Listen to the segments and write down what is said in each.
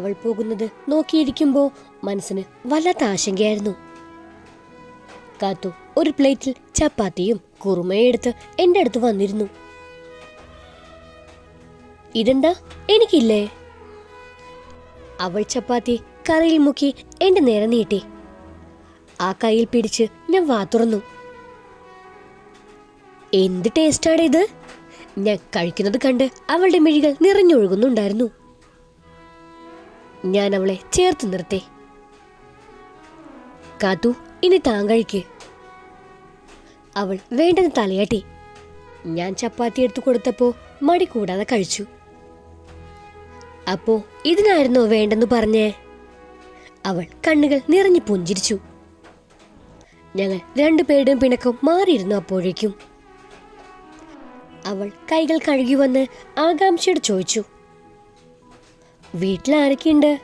അവൾ പോകുന്നത് നോക്കിയിരിക്കുമ്പോൾ മനസ്സിന് വല്ലാത്ത ആശങ്കയായിരുന്നു. കാത്തു ഒരു പ്ലേറ്റിൽ ചപ്പാത്തിയും കുറുമയും എടുത്ത് എന്റെ അടുത്ത് വന്നിരുന്നു. ഇതെന്താ? എനിക്കില്ലേ? അവൾ ചപ്പാത്തി കറിയിൽ മുക്കി എന്റെ നേരെ നീട്ടി. ആ കയ്യിൽ പിടിച്ച് ഞാൻ വാ തുറന്നു. എന്ത് ടേസ്റ്റാണ് ഇത് ഞാൻ കഴിക്കുന്നത് കണ്ട് അവളുടെ മിഴികൾ നിറഞ്ഞൊഴുകുന്നുണ്ടായിരുന്നു. ഞാൻ അവളെ ചേർത്ത് നിർത്തി. കാത്തു ഇനി താങ്കഴിക്ക്. അവൾ വേണ്ടെന്ന് തലയാട്ടി. ഞാൻ ചപ്പാത്തി എടുത്തു കൊടുത്തപ്പോ മടി കൂടാതെ കഴിച്ചു. അപ്പോ ഇതിനായിരുന്നോ വേണ്ടെന്ന് പറഞ്ഞേ? അവൾ കണ്ണുകൾ നിറഞ്ഞു പുഞ്ചിരിച്ചു. ഞങ്ങൾ രണ്ടുപേരുടെയും പിണക്കം മാറിയിരുന്നു അപ്പോഴേക്കും. അവൾ കൈകൾ കഴുകി വന്ന് ആകാംക്ഷയോട് ചോദിച്ചു. വീട്ടിൽ ആരൊക്കെയുണ്ട്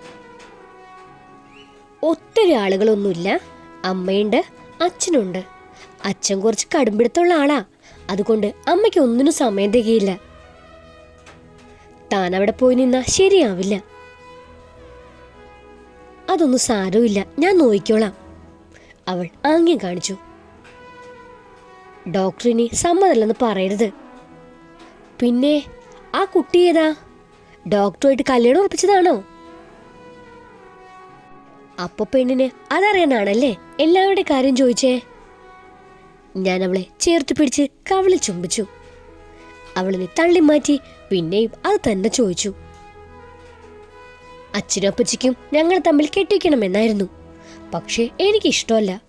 ഒത്തിരി ആളുകളൊന്നുമില്ല. അമ്മയുണ്ട് അച്ഛനുണ്ട്. അച്ഛൻ കുറച്ച് കടുംപിടുത്തുള്ള ആളാ. അതുകൊണ്ട് അമ്മയ്ക്ക് ഒന്നിനും സമയം തികയില്ല. താൻ അവിടെ പോയി നിന്നാ ശരിയാവില്ല. അതൊന്നും സാരമില്ല ഞാൻ നോക്കിക്കോളാം അവൾ ആംഗ്യം കാണിച്ചു. ഡോക്ടറിനി സമ്മതല്ലെന്ന് പറയരുത്. പിന്നെ ആ കുട്ടി ഏതാ? ഡോക്ടറുമായിട്ട് കല്യാണം ഉറപ്പിച്ചതാണോ? അപ്പൊ പെണ്ണിന് അതറിയാനാണല്ലേ എല്ലാവരുടെ കാര്യം ചോദിച്ചേ? ഞാൻ അവളെ ചേർത്ത് പിടിച്ച് കവളി ചുംബിച്ചു. അവളിനെ തള്ളി മാറ്റി പിന്നെയും അത് തന്നെ ചോദിച്ചു. അച്ഛനും അപ്പച്ചിക്കും ഞങ്ങൾ തമ്മിൽ കെട്ടിക്കണമെന്നായിരുന്നു പക്ഷേ എനിക്കിഷ്ടമല്ല.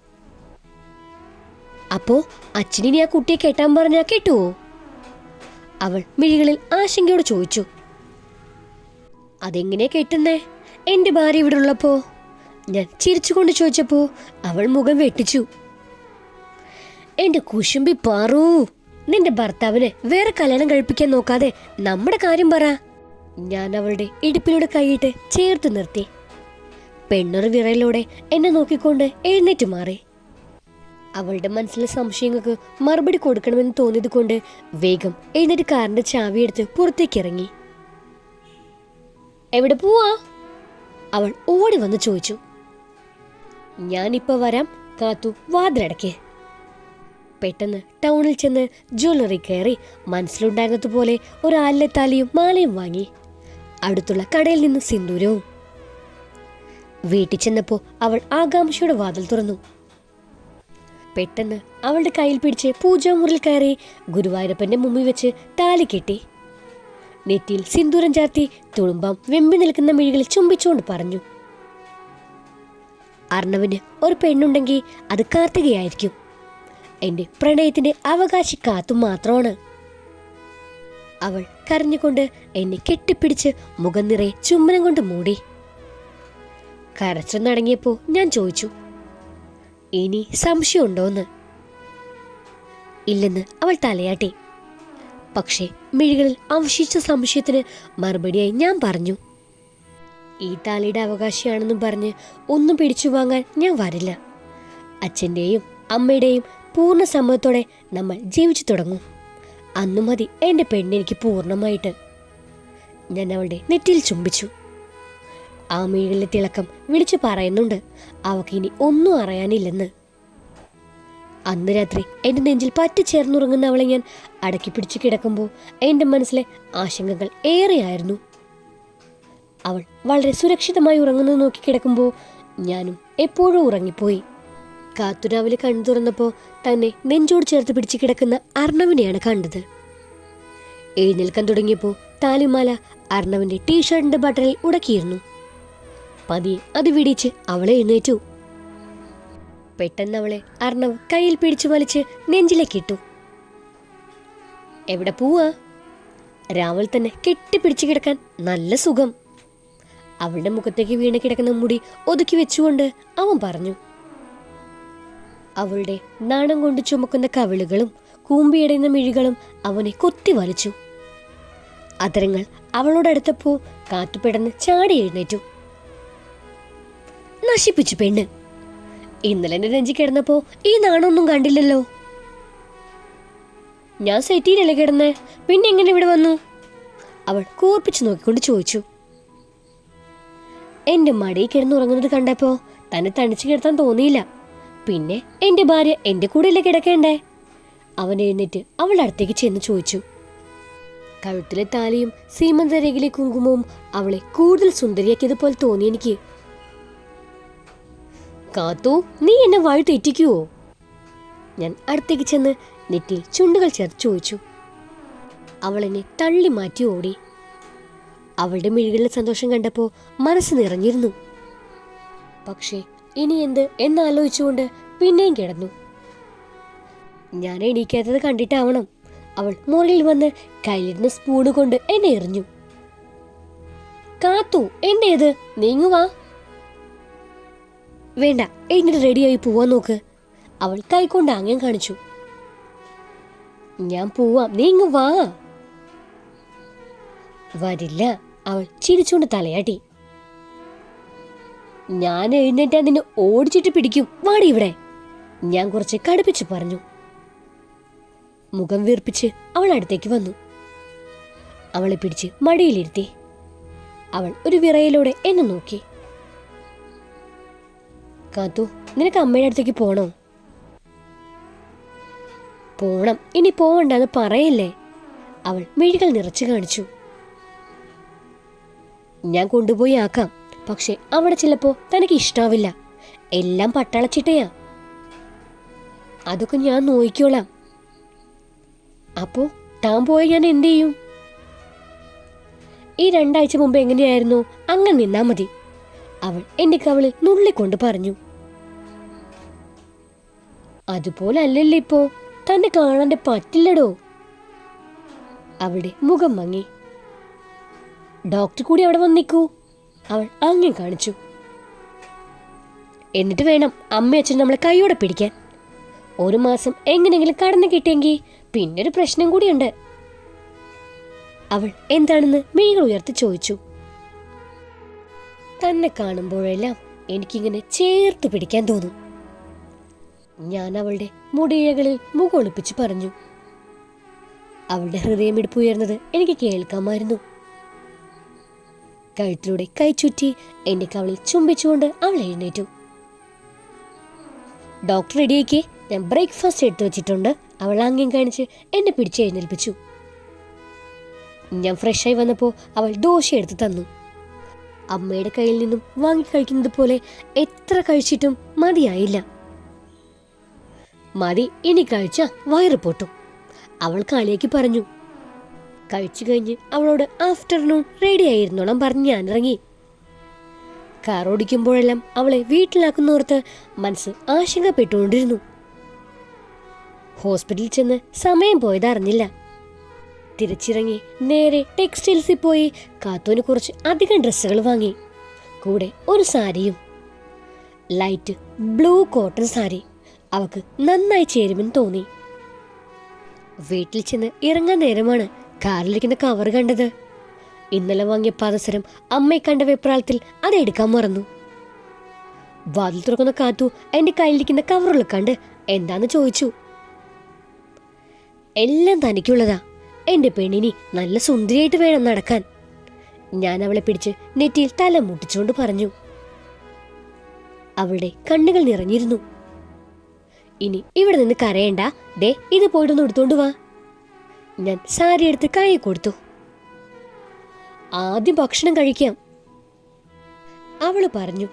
അപ്പോ അച്ഛനിനി ആ കുട്ടിയെ കെട്ടാൻ പറഞ്ഞാ കെട്ടുവോ? അവൾ മിഴികളിൽ ആശങ്കയോട് ചോദിച്ചു. അതെങ്ങനെ കെട്ടുന്നേ? എന്റെ ഭാര്യ ഇവിടെ ഉള്ളപ്പോ? ഞാൻ ചിരിച്ചുകൊണ്ട് ചോദിച്ചപ്പോ അവൾ മുഖം വെട്ടിച്ചു. എന്റെ കുശുമ്പി പാറൂ നിന്റെ ഭർത്താവിന് വേറെ കല്യാണം കഴിപ്പിക്കാൻ നോക്കാതെ നമ്മുടെ കാര്യം പറ. ഞാൻ അവളുടെ ഇടുപ്പിലൂടെ കൈയിട്ട് ചേർത്ത് നിർത്തി. പെണ്ണൊരു വിറയിലൂടെ എന്നെ നോക്കിക്കൊണ്ട് എഴുന്നേറ്റ് മാറി. അവളുടെ മനസ്സിലെ സംശയങ്ങൾക്ക് മറുപടി കൊടുക്കണമെന്ന് തോന്നിയത് കൊണ്ട് വേഗം എഴുന്നേറ്റ് കാറിന്റെ ചാവിയെടുത്ത് പുറത്തേക്ക് ഇറങ്ങി എവിടെ പോവാ? അവൾ ഓടി വന്ന് ചോദിച്ചു. ഞാനിപ്പോ വരാം. കാത്തു വാതിലടക്കേ. പെട്ടെന്ന് ടൗണിൽ ചെന്ന് ജ്വല്ലറി കയറി മനസ്സിലുണ്ടായിരുന്നതുപോലെ ഒരു ആലിലെത്താലിയും മാലയും വാങ്ങി. അടുത്തുള്ള കടയിൽ നിന്ന് സിന്ദൂരവും. വീട്ടിൽ ചെന്നപ്പോൾ അവൾ ആകാംക്ഷയുടെ വാതിൽ തുറന്നു. പെട്ടെന്ന് അവളുടെ കയ്യിൽ പിടിച്ച് പൂജാമുറിൽ കയറി ഗുരുവായൂരപ്പന്റെ മുമ്പിൽ വെച്ച് താലി കെട്ടി. നെറ്റിയിൽ സിന്ദൂരം ചാർത്തി തുളുമ്പാം വെമ്പി നിൽക്കുന്ന മിഴികളിൽ ചുംബിച്ചുകൊണ്ട് പറഞ്ഞു അർണവിന് ഒരു പെണ്ണുണ്ടെങ്കിൽ അത് കാർത്തികയായിരിക്കും. എന്റെ പ്രണയത്തിന്റെ അവകാശി കാത്തും മാത്രമാണ്. അവൾ കരഞ്ഞുകൊണ്ട് എന്നെ കെട്ടിപ്പിടിച്ച് മുഖം നിറയെ ചുമ്മനം കൊണ്ട് മൂടി. കരച്ചൊന്നടങ്ങിയപ്പോ ഞാൻ ചോദിച്ചു ഇനി സംശയമുണ്ടോന്ന്? ഇല്ലെന്ന് അവൾ തലയാട്ടി. പക്ഷേ മിഴികളിൽ അവശിച്ച സംശയത്തിന് മറുപടിയായി ഞാൻ പറഞ്ഞു ഈ താലിയുടെ അവകാശിയാണെന്നും പറഞ്ഞ് ഒന്നും പിടിച്ചു വാങ്ങാൻ ഞാൻ വരില്ല. അച്ഛന്റെയും അമ്മയുടെയും പൂർണ സമ്മതത്തോടെ നമ്മൾ ജീവിച്ചു തുടങ്ങും. അന്നു മതി എന്റെ പെണ്ണെനിക്ക് പൂർണമായിട്ട്. ഞാൻ അവളുടെ നെറ്റിയിൽ ചുംബിച്ചു. ആ മിഴികളിലെ തിളക്കം വിളിച്ചു പറയുന്നുണ്ട്. അവക്കിനി ഒന്നും അറിയാനില്ലെന്ന്. അന്ന് രാത്രി എന്റെ നെഞ്ചിൽ പറ്റിച്ചേർന്നുറങ്ങുന്ന അവളെ ഞാൻ അടക്കി പിടിച്ചു കിടക്കുമ്പോൾ എന്റെ മനസ്സിലെ ആശങ്കകൾ ഏറെയായിരുന്നു. അവൾ വളരെ സുരക്ഷിതമായി ഉറങ്ങുന്നത് നോക്കി കിടക്കുമ്പോൾ ഞാനും എപ്പോഴും ഉറങ്ങിപ്പോയി. കാത്തുരാവിലെ കണ്ണു തുറന്നപ്പോൾ തന്നെ നെഞ്ചോട് ചേർത്ത് പിടിച്ച് കിടക്കുന്ന അർണവിനെയാണ് കണ്ടത്. എഴുന്നേൽക്കാൻ തുടങ്ങിയപ്പോൾ താലിമാല അർണവിന്റെ ടീഷർട്ടിന്റെ ബട്ടണിൽ ഉടക്കിയിരുന്നു. പതിയെ അത് വിടിച്ച് അവളെ എഴുന്നേറ്റു. പെട്ടെന്ന് അവളെ അർണവ് കയ്യിൽ പിടിച്ചു വലിച്ച് നെഞ്ചിലേക്കിട്ടു എവിടെ പോവാ? രാവിലെ തന്നെ കെട്ടിപ്പിടിച്ചു കിടക്കാൻ നല്ല സുഖം. അവളുടെ മുഖത്തേക്ക് വീണ് കിടക്കുന്ന മുടി ഒതുക്കി വെച്ചുകൊണ്ട് അവൻ പറഞ്ഞു. അവളുടെ നാണം കൊണ്ട് ചുമക്കുന്ന കവിളുകളും കൂമ്പിയടയുന്ന മിഴികളും അവനെ കൊത്തി വലിച്ചു. അതരങ്ങൾ അവളോടടുത്തപ്പോ കാത്തുപെടന്ന് ചാടി എഴുന്നേറ്റു. നശിപ്പിച്ചു പെണ്ണ്. ഇന്നലെ എന്നെ നെഞ്ചി കിടന്നപ്പോ ഈ നാണൊന്നും കണ്ടില്ലല്ലോ. ഞാൻ സെറ്റിയിലല്ലേ കിടന്നേ? പിന്നെ എങ്ങനെ ഇവിടെ വന്നു? അവൾ കൂർപ്പിച്ചു നോക്കിക്കൊണ്ട് ചോദിച്ചു. എന്റെ മടിയിൽ കിടന്നുറങ്ങുന്നത് കണ്ടപ്പോ തന്നെ തണിച്ചു കിടത്താൻ തോന്നിയില്ല. പിന്നെ എന്റെ ഭാര്യ എന്റെ കൂടെയല്ലേ കിടക്കേണ്ടേ? അവൻ എഴുന്നേറ്റ് അവളുടെ അടുത്തേക്ക് ചെന്ന് ചോദിച്ചു. കഴുത്തിലെ താലിയും സീമന്തരേഖയിലെ കുങ്കുമവും അവളെ കൂടുതൽ സുന്ദരിയാക്കിയതുപോലെ തോന്നി എനിക്ക്. കാത്തു നീ എന്നെ വഴി തെറ്റിക്കുവോ? ഞാൻ അടുത്തേക്ക് ചെന്ന് നെറ്റിയിൽ ചുണ്ടുകൾ ചേർത്ത് ചോദിച്ചു. അവൾ എന്നെ തള്ളി മാറ്റി ഓടി. അവളുടെ മിഴികളിലെ സന്തോഷം കണ്ടപ്പോൾ മനസ്സ് നിറഞ്ഞിരുന്നു. പക്ഷേ ഇനി എന്ത് എന്നാലോചിച്ചുകൊണ്ട് പിന്നെയും കിടന്നു. ഞാൻ എണീക്കാത്തത് കണ്ടിട്ടാവണം. അവൾ മുറിയിൽ വന്ന് കയ്യിലിരുന്ന സ്പൂണ് കൊണ്ട് എന്നെ എറിഞ്ഞു. കാത്തു എന്തേത് നീങ്ങുവാ. വേണ്ട എഴുന്നേറ്റ് റെഡിയായി പോവാൻ നോക്ക്. അവൾ കൈക്കൊണ്ട് ആംഗ്യം കാണിച്ചു. ഞാൻ പോവാം. നീ ഇങ്ങ് വാ. വരില്ല അവൾ ചിരിച്ചുകൊണ്ട് തലയാട്ടി. ഞാൻ എഴുന്നേറ്റാ നിന്നെ ഓടിച്ചിട്ട് പിടിക്കും. വാടി ഇവിടെ. ഞാൻ കുറച്ച് കടുപ്പിച്ച് പറഞ്ഞു. മുഖം വീർപ്പിച്ച് അവൾ അടുത്തേക്ക് വന്നു. അവളെ പിടിച്ച് മടിയിലിരുത്തി. അവൾ ഒരു വിറയിലൂടെ എന്നെ നോക്കി. കാത്തു. നിനക്ക് അമ്മയുടെ അടുത്തേക്ക് പോണോ? പോണം. ഇനി പോവണ്ടെന്ന് പറയല്ലേ? അവൾ മിഴികൾ നിറച്ചു കാണിച്ചു. ഞാൻ കൊണ്ടുപോയി ആക്കാം. പക്ഷെ അവിടെ ചിലപ്പോ തനിക്ക് ഇഷ്ടാവില്ല. എല്ലാം പട്ടാളച്ചിട്ടയാ. അതൊക്കെ ഞാൻ നോക്കിക്കോളാം. അപ്പോ താൻ പോയ ഞാൻ എന്ത് ചെയ്യും? ഈ രണ്ടാഴ്ച മുമ്പ് എങ്ങനെയായിരുന്നു? അങ്ങനെ നിന്നാ മതി. അവൾ എന്റെ കവളിൽ നുള്ളിക്കൊണ്ട് പറഞ്ഞു. അതുപോലെ അല്ലല്ലേ ഇപ്പോ തന്നെ കാണാണ്ട് പറ്റില്ലടോ. അവിടെ മുഖം മങ്ങി. ഡോക്ടർ കൂടി അവിടെ വന്നിക്കൂ. അവൾ അങ്ങനെ കാണിച്ചു. എന്നിട്ട് വേണം അമ്മ അച്ഛൻ നമ്മളെ കൈയോടെ പിടിക്കാൻ. ഒരു മാസം എങ്ങനെയെങ്കിലും കടന്നു കിട്ടിയെങ്കിൽ ഒരു പ്രശ്നം കൂടിയുണ്ട്. അവൾ എന്താണെന്ന് മിഴികൾ ഉയർത്തി ചോദിച്ചു. തന്നെ കാണുമ്പോഴെല്ലാം എനിക്കിങ്ങനെ ചേർത്ത് പിടിക്കാൻ തോന്നും. ഞാൻ അവളുടെ മുടിയകളിൽ മുഖൊളിപ്പിച്ച് പറഞ്ഞു. അവളുടെ ഹൃദയമിടിപ്പ് ഉയർന്നത് എനിക്ക് കേൾക്കാമായിരുന്നു. കഴുത്തിലൂടെ കൈ ചുറ്റി എന്റെ കവളിൽ ചുംബിച്ചുകൊണ്ട് അവൾ എഴുന്നേറ്റു. ഡോക്ടർ റെഡിയാക്കി ഞാൻ ബ്രേക്ക്ഫാസ്റ്റ് എടുത്തു വെച്ചിട്ടുണ്ട്. അവൾ ആംഗ്യം കാണിച്ച് എന്നെ പിടിച്ച് എഴുന്നേൽപ്പിച്ചു. ഞാൻ ഫ്രഷായി വന്നപ്പോൾ അവൾ ദോശ എടുത്ത് തന്നു. അമ്മയുടെ കയ്യിൽ നിന്നും വാങ്ങി കഴിക്കുന്നത് പോലെ എത്ര കഴിച്ചിട്ടും മതിയായില്ല. മതി. ഇനി കഴിച്ച വയറ് പൊട്ടും. അവൾ കളിയാക്കി പറഞ്ഞു. കഴിച്ചു കഴിഞ്ഞ് അവളോട് ആഫ്റ്റർനൂൺ റെഡി ആയിരുന്നോളം പറഞ്ഞ് കാർ ഓടിക്കുമ്പോഴെല്ലാം അവളെ വീട്ടിലാക്കുന്നോർത്ത് മനസ്സ് ആശങ്കപ്പെട്ടുകൊണ്ടിരുന്നു. ഹോസ്പിറ്റലിൽ ചെന്ന് സമയം പോയത് അറിഞ്ഞില്ല. തിരിച്ചിറങ്ങി നേരെ ടെക്സ്റ്റൈൽസിൽ പോയി കാത്തോന് കുറച്ച് അധികം ഡ്രസ്സുകൾ വാങ്ങി. കൂടെ ഒരു സാരിയും. Light blue cotton sari. അവക്ക് നന്നായി ചേരുമെന്ന് തോന്നി. വീട്ടിൽ ചെന്ന് ഇറങ്ങാൻ നേരമാണ് കാറിലിരിക്കുന്ന കവർ കണ്ടത്. ഇന്നലെ വാങ്ങിയ പാദസരം അമ്മയെ കണ്ട വെപ്രാളത്തിൽ അത് എടുക്കാൻ മറന്നു. വാതിൽ തുറക്കുന്ന കാത്തു എന്റെ കയ്യിലിരിക്കുന്ന കവറുകൾ കണ്ട് എന്താന്ന് ചോദിച്ചു. എല്ലാം തനിക്കുള്ളതാ. എന്റെ പെണ്ണിനി നല്ല സുന്ദരിയായിട്ട് വേണം നടക്കാൻ. ഞാൻ അവളെ പിടിച്ച് നെറ്റിയിൽ തല മുട്ടിച്ചുകൊണ്ട് പറഞ്ഞു. അവളുടെ കണ്ണുകൾ നിറഞ്ഞിരുന്നു. ഇനി ഇവിടെ നിന്ന് കരയണ്ട. ഡേ ഇത് പോയിട്ടൊന്ന് എടുത്തോണ്ട് വാ. ഞാൻ സാരി എടുത്ത് കൈ കൊടുത്തു. ആദ്യം ഭക്ഷണം കഴിക്കാം. അവൾ പറഞ്ഞു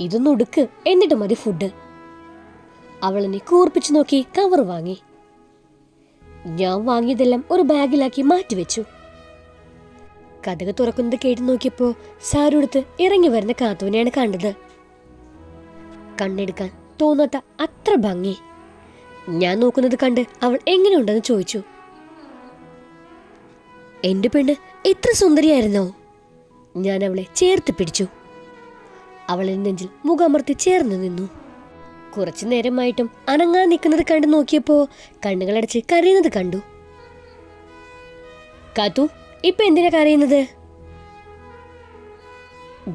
ഇതൊന്ന് ഉടുക്ക് എന്നിട്ട് മതി ഫുഡ് അവളെന്നെ കൂർപ്പിച്ചു നോക്കി കവർ വാങ്ങി. ഞാൻ വാങ്ങിയതെല്ലാം ഒരു ബാഗിലാക്കി മാറ്റിവെച്ചു കഥക തുറക്കുന്നത് കേട്ട് നോക്കിയപ്പോ സാരുടുത്ത് ഇറങ്ങി വരുന്ന കാത്തുവിനെയാണ് കണ്ടത്. കണ്ണെടുക്കാൻ തോന്നാത്ത അത്ര ഭംഗി. ഞാൻ നോക്കുന്നത് കണ്ട് അവൾ എങ്ങനെയുണ്ടെന്ന് ചോദിച്ചു. എന്റെ പെണ്ണ് എത്ര സുന്ദരിയായിരുന്നോ? ഞാൻ അവളെ ചേർത്ത് പിടിച്ചു. അവളെ നെഞ്ചിൽ മുഖമർത്തി ചേർന്ന് നിന്നു. കുറച്ചു നേരമായിട്ടും അനങ്ങാൻ നിൽക്കുന്നത് കണ്ട് നോക്കിയപ്പോ കണ്ണുകളടച്ച് കരയുന്നത് കണ്ടു. കാത്തു ഇപ്പൊ എന്തിനാ കരയുന്നത്?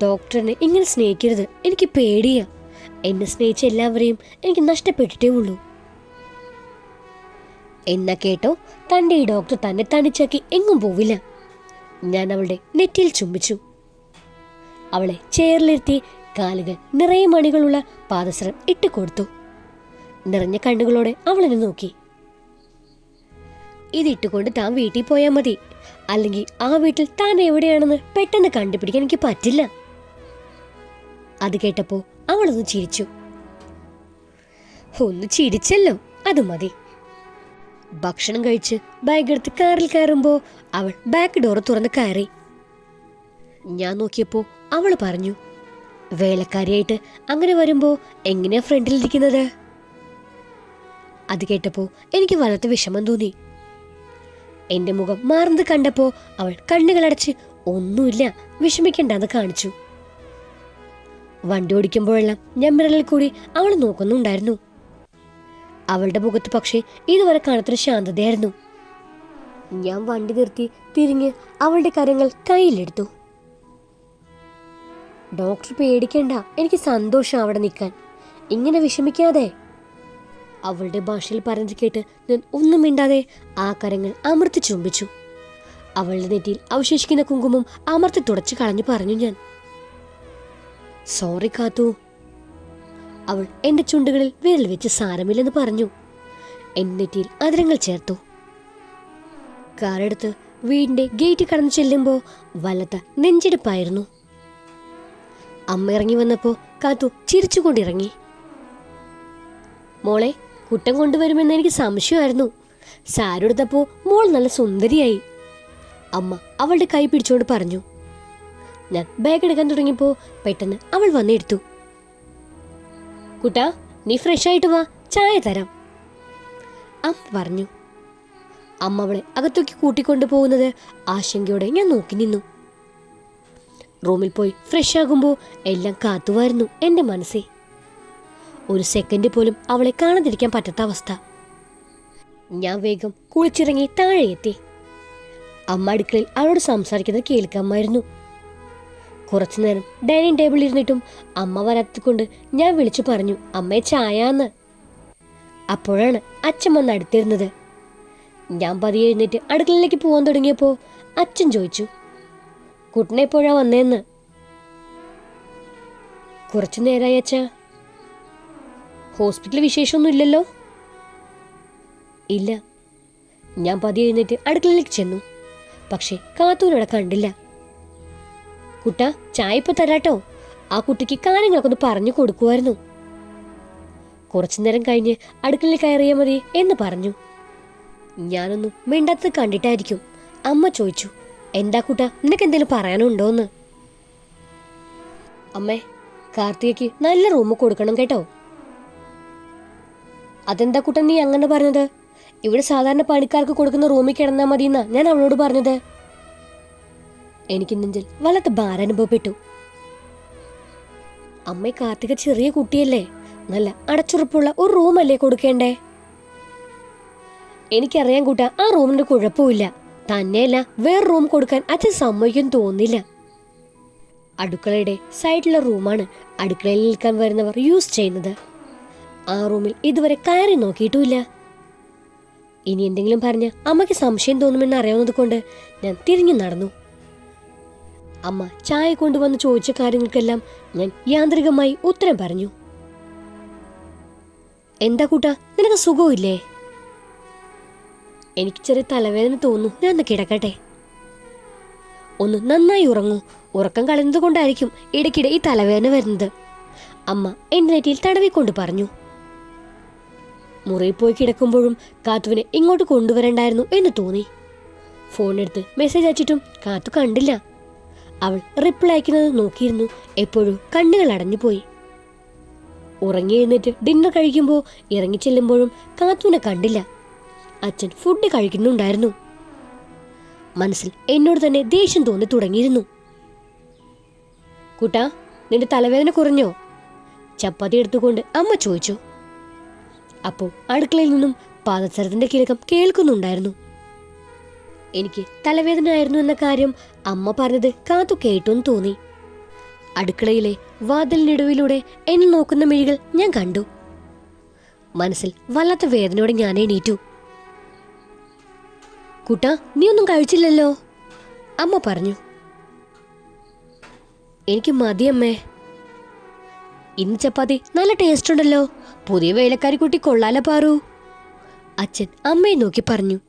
ഡോക്ടറിനെ ഇങ്ങനെ സ്നേഹിക്കരുത്. എനിക്ക് പേടിയാ. എന്നെ സ്നേഹിച്ച എല്ലാവരെയും എനിക്ക് നഷ്ടപ്പെട്ടിട്ടേ ഉള്ളൂ. എന്ന കേട്ടോ തന്റെ ഈ ഡോക്ടർ തന്നെ തനിച്ചാക്കി എങ്ങും പോവില്ല. ഞാൻ അവളുടെ നെറ്റിയിൽ ചുംബിച്ചു. അവളെ ചേറിലിരുത്തി കാലുകൾ നിറയെ മണികളുള്ള പാദസരം ഇട്ടുകൊടുത്തു നിറഞ്ഞ കണ്ണുകളോടെ അവളെന്നെ നോക്കി. ഇതിട്ടുകൊണ്ട് താൻ വീട്ടിൽ പോയാൽ മതി. അല്ലെങ്കിൽ ആ വീട്ടിൽ താൻ എവിടെയാണെന്ന് പെട്ടെന്ന് കണ്ടുപിടിക്കാൻ എനിക്ക് പറ്റില്ല. അത് കേട്ടപ്പോ അവളൊന്ന് ചിരിച്ചു. ഒന്ന് ചിരിച്ചല്ലോ അത് മതി. ഭക്ഷണം കഴിച്ച് ബാഗ് എടുത്ത് കാറിൽ കയറുമ്പോൾ അവൾ ബാക്ക് ഡോർ തുറന്ന് കയറി. ഞാൻ നോക്കിയപ്പോൾ അവൾ പറഞ്ഞു വേലക്കാരിയായിട്ട് അങ്ങനെ വരുമ്പോൾ എങ്ങനെയാ ഫ്രണ്ടിലിരിക്കുന്നത് അത് കേട്ടപ്പോൾ എനിക്ക് വല്ലാത്ത വിഷമം തോന്നി. എന്റെ മുഖം മാറുന്നത് കണ്ടപ്പോൾ അവൾ കണ്ണുകളടച്ച് ഒന്നുമില്ല വിഷമിക്കണ്ടെന്ന് കാണിച്ചു. വണ്ടി ഓടിക്കുമ്പോഴെല്ലാം ഞാൻ മിറലിൽ കൂടി അവളെ നോക്കുന്നുണ്ടായിരുന്നു. അവളുടെ മുഖത്ത് പക്ഷേ ഇതുവരെ കാണാത്തൊരു ശാന്തതയായിരുന്നു. ഞാൻ വണ്ടി നിർത്തി തിരിഞ്ഞ് അവളുടെ കരങ്ങൾ കയ്യിലെടുത്തു. ഡോക്ടർ പേടിക്കണ്ട എനിക്ക് സന്തോഷം അവിടെ നിൽക്കാൻ. ഇങ്ങനെ വിഷമിക്കാതെ. അവളുടെ ഭാഷയിൽ പറഞ്ഞു കേട്ട് ഞാൻ ഒന്നും മിണ്ടാതെ ആ കരങ്ങൾ അമർത്തി ചുംബിച്ചു. അവളുടെ നെറ്റിയിൽ അവശേഷിക്കുന്ന കുങ്കുമം അമർത്തി തുടച്ചു കളഞ്ഞു പറഞ്ഞു ഞാൻ. സോറി കാത്തു അവൾ എന്റെ ചുണ്ടുകളിൽ വിരൽ വെച്ച് സാരമില്ലെന്ന് പറഞ്ഞു. എന്നിട്ടിൽ അതിരങ്ങൾ ചേർത്തു. കാറെടുത്ത് വീടിന്റെ ഗേറ്റ് കടന്നു ചെല്ലുമ്പോൾ വല്ലത്ത നെഞ്ചെടുപ്പായിരുന്നു. അമ്മ ഇറങ്ങി വന്നപ്പോ കാത്തു ചിരിച്ചുകൊണ്ടിറങ്ങി. മോളെ കുട്ടം കൊണ്ടുവരുമെന്ന് എനിക്ക് സംശയമായിരുന്നു. സാരെടുത്തപ്പോ മോൾ നല്ല സുന്ദരിയായി. അമ്മ അവളുടെ കൈ പിടിച്ചുകൊണ്ട് പറഞ്ഞു. ഞാൻ ബാഗ് എടുക്കാൻ തുടങ്ങിയപ്പോ പെട്ടെന്ന് അവൾ വന്നെടുത്തു. കുട്ടാ നീ ഫ്രഷ് ആയിട്ട് വാ ചായ തരാം. അമ്മ പറഞ്ഞു. അമ്മ അവളെ അകത്തേക്ക് കൂട്ടിക്കൊണ്ടു പോകുന്നത് ആശങ്കയോടെ ഞാൻ നോക്കി നിന്നു. റൂമിൽ പോയി ഫ്രഷ് ആകുമ്പോൾ എല്ലാം കാത്തുവായിരുന്നു എന്റെ മനസ്സിൽ ഒരു സെക്കൻഡ് പോലും അവളെ കാണാതിരിക്കാൻ പറ്റാത്ത അവസ്ഥ. ഞാൻ വേഗം കുളിച്ചിറങ്ങി താഴെ എത്തി. അമ്മ അടുക്കളയിൽ അവളോട് സംസാരിക്കുന്നത് കേൾക്കാമായിരുന്നു. കുറച്ചു നേരം ഡൈനിങ് ടേബിളിൽ ഇരുന്നിട്ടും അമ്മ വരാത്തിക്കൊണ്ട് ഞാൻ വിളിച്ചു പറഞ്ഞു അമ്മയെ ചായാന്ന്. അപ്പോഴാണ് അച്ഛൻ വന്ന് അടുത്തിരുന്നത്. ഞാൻ പതിയെ എഴുന്നേറ്റ് അടുക്കളയിലേക്ക് പോകാൻ തുടങ്ങിയപ്പോൾ അച്ഛൻ ചോദിച്ചു കുട്ടനെ എപ്പോഴാ വന്നേന്ന്? കുറച്ചു നേരമായി അച്ഛ. ഹോസ്പിറ്റൽ വിശേഷമൊന്നും ഇല്ലല്ലോ? ഇല്ല. ഞാൻ പതിയെ എഴുന്നേറ്റ് അടുക്കളയിലേക്ക് ചെന്നു. പക്ഷേ കാത്തൂനവിടെ കണ്ടില്ല. കുട്ട ചായ ഇപ്പൊ തരാട്ടോ. ആ കുട്ടിക്ക് കാര്യങ്ങളൊക്കെ ഒന്ന് പറഞ്ഞു കൊടുക്കുമായിരുന്നു കുറച്ചു നേരം കഴിഞ്ഞ് അടുക്കളയിൽ കയറിയാൽ മതി എന്ന് പറഞ്ഞു. ഞാനൊന്നും മിണ്ടാത്തത് കണ്ടിട്ടായിരിക്കും. അമ്മ ചോദിച്ചു എന്താ കുട്ട നിനക്ക് എന്തെങ്കിലും പറയാനുണ്ടോന്ന്? അമ്മേ കാർത്തികയ്ക്ക് നല്ല റൂം കൊടുക്കണം കേട്ടോ. അതെന്താ കുട്ടൻ നീ അങ്ങനെ പറഞ്ഞത്? ഇവിടെ സാധാരണ പണിക്കാർക്ക് കൊടുക്കുന്ന റൂമിൽ കിടന്നാൽ മതി എന്നാ ഞാൻ അവളോട് പറഞ്ഞത്. എനിക്ക് നെഞ്ചിൽ വല്ലാത്ത ഭാരം അനുഭവപ്പെട്ടു അമ്മ കാർത്തിക ചെറിയ കുട്ടിയല്ലേ? നല്ല അടച്ചുറപ്പുള്ള ഒരു റൂമല്ലേ കൊടുക്കേണ്ടേ? എനിക്കറിയാൻ കൂട്ട ആ റൂമിന്റെ കുഴപ്പമില്ല. തന്നെയല്ല വേറെ റൂം കൊടുക്കാൻ അച്ഛൻ സമ്മതിക്കും തോന്നില്ല അടുക്കളയുടെ സൈഡിലെ റൂമാണ് അടുക്കളയിൽ നിൽക്കാൻ വരുന്നവർ യൂസ് ചെയ്യുന്നത്. ആ റൂമിൽ ഇതുവരെ കയറി നോക്കിയിട്ടുമില്ല. ഇനി എന്തെങ്കിലും പറഞ്ഞ അമ്മയ്ക്ക് സംശയം തോന്നുമെന്ന് അറിയാവുന്നത് കൊണ്ട് ഞാൻ തിരിഞ്ഞു നടന്നു. അമ്മ ചായ കൊണ്ടുവന്ന് ചോദിച്ച കാര്യങ്ങൾക്കെല്ലാം ഞാൻ യാന്ത്രികമായി ഉത്തരം പറഞ്ഞു. എന്താ കൂട്ടാ? നിനക്ക് സുഖമില്ലേ എനിക്ക് ചെറിയ തലവേദന തോന്നുന്നു. ഞാൻ ഒന്ന് കിടക്കട്ടെ. ഒന്ന് നന്നായി ഉറങ്ങൂ. ഉറക്കം കളയുന്നത് കൊണ്ടായിരിക്കും ഇടയ്ക്കിടെ ഈ തലവേദന വരുന്നത്. അമ്മ എന്റെ നെറ്റിയിൽ തടവിക്കൊണ്ട് പറഞ്ഞു. മുറിയിൽ പോയി കിടക്കുമ്പോഴും കാത്തുവിനെ ഇങ്ങോട്ട് കൊണ്ടുവരണ്ടായിരുന്നു എന്ന് തോന്നി. ഫോണെടുത്ത് മെസ്സേജ് അയച്ചിട്ടും കാത്തു കണ്ടില്ല. അവൾ റിപ്ലൈ അയക്കുന്നത് നോക്കിയിരുന്നു. എപ്പോഴും കണ്ണുകൾ അടഞ്ഞുപോയി. ഉറങ്ങി എഴുന്നേറ്റ് ഡിന്നർ കഴിക്കുമ്പോൾ ഇറങ്ങി ചെല്ലുമ്പോഴും കാത്തുവിനെ കണ്ടില്ല. അച്ഛൻ ഫുഡ് കഴിക്കുന്നുണ്ടായിരുന്നു. മനസ്സിൽ എന്നോട് തന്നെ ദേഷ്യം തോന്നി തുടങ്ങിയിരുന്നു. കുട്ടാ നിന്റെ തലവേദന കുറഞ്ഞോ? ചപ്പാത്തി എടുത്തുകൊണ്ട് അമ്മ ചോദിച്ചു. അപ്പോൾ അടുക്കളയിൽ നിന്നും പാദസരത്തിന്റെ കിഴക്കം കേൾക്കുന്നുണ്ടായിരുന്നു. എനിക്ക് തലവേദന ആയിരുന്നു എന്ന കാര്യം അമ്മ പറഞ്ഞത് കാത്തു കേട്ടെന്ന് തോന്നി. അടുക്കളയിലെ വാതിലിനിടുവിലൂടെ എന്നെ നോക്കുന്ന മിഴികൾ ഞാൻ കണ്ടു. മനസ്സിൽ വല്ലാത്ത വേദനയോടെ ഞാൻ എണീറ്റു. കുട്ട നീ ഒന്നും കഴിച്ചില്ലല്ലോ? അമ്മ പറഞ്ഞു. എനിക്ക് മതിയമ്മേ ഇന്ന് ചപ്പാത്തി നല്ല ടേസ്റ്റ് ഉണ്ടല്ലോ. പുതിയ വേലക്കാരി കുട്ടി കൊള്ളാല പാറു. അച്ഛൻ അമ്മയെ നോക്കി പറഞ്ഞു.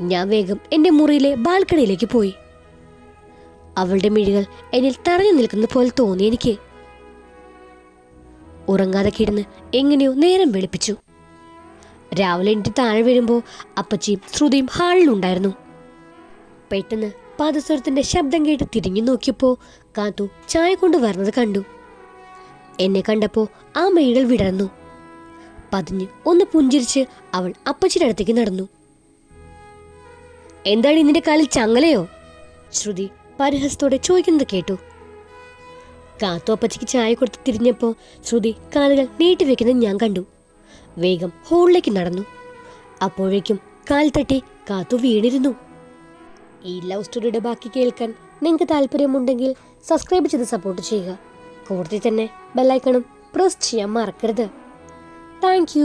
ഞാൻ വേഗം എന്റെ മുറിയിലെ ബാൽക്കണിയിലേക്ക് പോയി. അവളുടെ മിഴികൾ എന്നിൽ തറഞ്ഞു നിൽക്കുന്ന പോലെ തോന്നി എനിക്ക്. ഉറങ്ങാതെ കിടന്ന് എങ്ങനെയോ നേരം വെളുപ്പിച്ചു. രാവിലെ എനിക്ക് താഴെ വരുമ്പോൾ അപ്പച്ചിയും ശ്രുതിയും ഹാളിലുണ്ടായിരുന്നു പെട്ടെന്ന് പാദസ്വരത്തിന്റെ ശബ്ദം കേട്ട് തിരിഞ്ഞു നോക്കിയപ്പോൾ കാത്തു ചായ കൊണ്ട് വരുന്നത് കണ്ടു. എന്നെ കണ്ടപ്പോൾ ആ മെഴികൾ വിടർന്നു. പതിഞ്ഞ് ഒന്ന് പുഞ്ചിരിച്ച് അവൾ അപ്പച്ചിയുടെ അടുത്തേക്ക് നടന്നു. എന്താണ് ഇതിന്റെ കാലിൽ ചങ്ങലയോ? ശ്രുതി പരിഹസത്തോടെ ചോദിക്കുന്നത് കേട്ടു. കാത്തു അപ്പച്ചിക്ക് ചായ കൊടുത്ത് തിരിഞ്ഞപ്പോൾ ശ്രുതി കാലുകൾ നീട്ടിവെക്കുന്നത് ഞാൻ കണ്ടു. വേഗം ഹോളിലേക്ക് നടന്നു. അപ്പോഴേക്കും കാൽ തട്ടി കാത്തു വീണിരുന്നു. ഈ ലവ് സ്റ്റോറിയുടെ ബാക്കി കേൾക്കാൻ നിങ്ങൾക്ക് താല്പര്യമുണ്ടെങ്കിൽ സബ്സ്ക്രൈബ് ചെയ്ത് സപ്പോർട്ട് ചെയ്യുക. കൂടുതൽ തന്നെ ബെല്ലൈക്കണും പ്രസ് ചെയ്യാൻ മറക്കരുത്. താങ്ക്